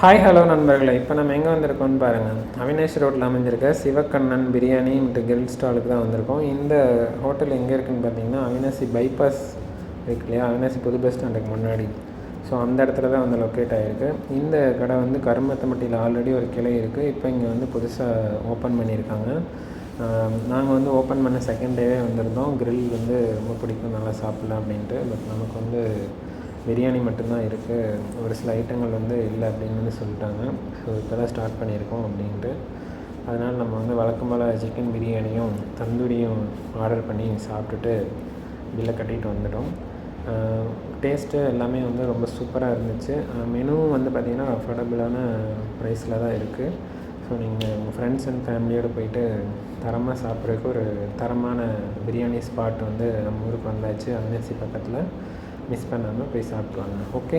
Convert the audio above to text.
Hi hello நண்பர்களே. இப்போ நம்ம எங்கே வந்திருக்கோம்னு பாருங்கள் அவினாஷ் ரோட்டில் அமைஞ்சிருக்க சிவக்கண்ணன் பிரியாணி மற்றும் கிரில் ஸ்டாலுக்கு தான் வந்திருக்கோம். இந்த ஹோட்டல் எங்கே இருக்குதுன்னு பார்த்தீங்கன்னா அவினாசி பைபாஸ் இருக்கு இல்லையா? அவினாசி புது பஸ் ஸ்டாண்டுக்கு முன்னாடி. ஸோ அந்த இடத்துல தான் வந்து லொக்கேட் ஆகிருக்கு இந்த கடை வந்து கருமத்தம்பட்டியில் ஆல்ரெடி ஒரு கிளை இருக்குது இப்போ இங்கே வந்து புதுசாக ஓப்பன் பண்ணியிருக்காங்க. நாங்கள் வந்து ஓப்பன் பண்ண செகண்ட் டேவே வந்திருந்தோம். கிரில் வந்து ரொம்ப பிடிக்கும். நல்லா சாப்பிட்லாம் அப்படின்ட்டு. பட் நமக்கு வந்து பிரியாணி மட்டும்தான் இருக்குது ஒரு சில ஐட்டங்கள் வந்து இல்லை அப்படின்னு வந்து சொல்லிட்டாங்க. ஸோ இப்போ தான் ஸ்டார்ட் பண்ணியிருக்கோம் அப்படின்ட்டு. அதனால் நம்ம வந்து வழக்கம் போல் சிக்கன் பிரியாணியும் தந்தூரியும் ஆர்டர் பண்ணி சாப்பிட்டுட்டு பில்லை கட்டிட்டு வந்துட்டோம். டேஸ்ட்டு எல்லாமே வந்து ரொம்ப சூப்பராக இருந்துச்சு. மெனுவும் வந்து பார்த்திங்கன்னா அஃபோர்டபுளான ப்ரைஸில் தான் இருக்குது ஸோ நீங்கள் உங்கள் ஃப்ரெண்ட்ஸ் அண்ட் ஃபேமிலியோடு போயிட்டு தரமாக சாப்பிட்றதுக்கு ஒரு தரமான பிரியாணி ஸ்பாட் வந்து நம்ம ஊருக்கு வந்தாச்சு. அன்னசி பக்கத்தில். மிஸ் பண்ணாமல் போய் சாப்பிட்டு வாங்க. ஓகே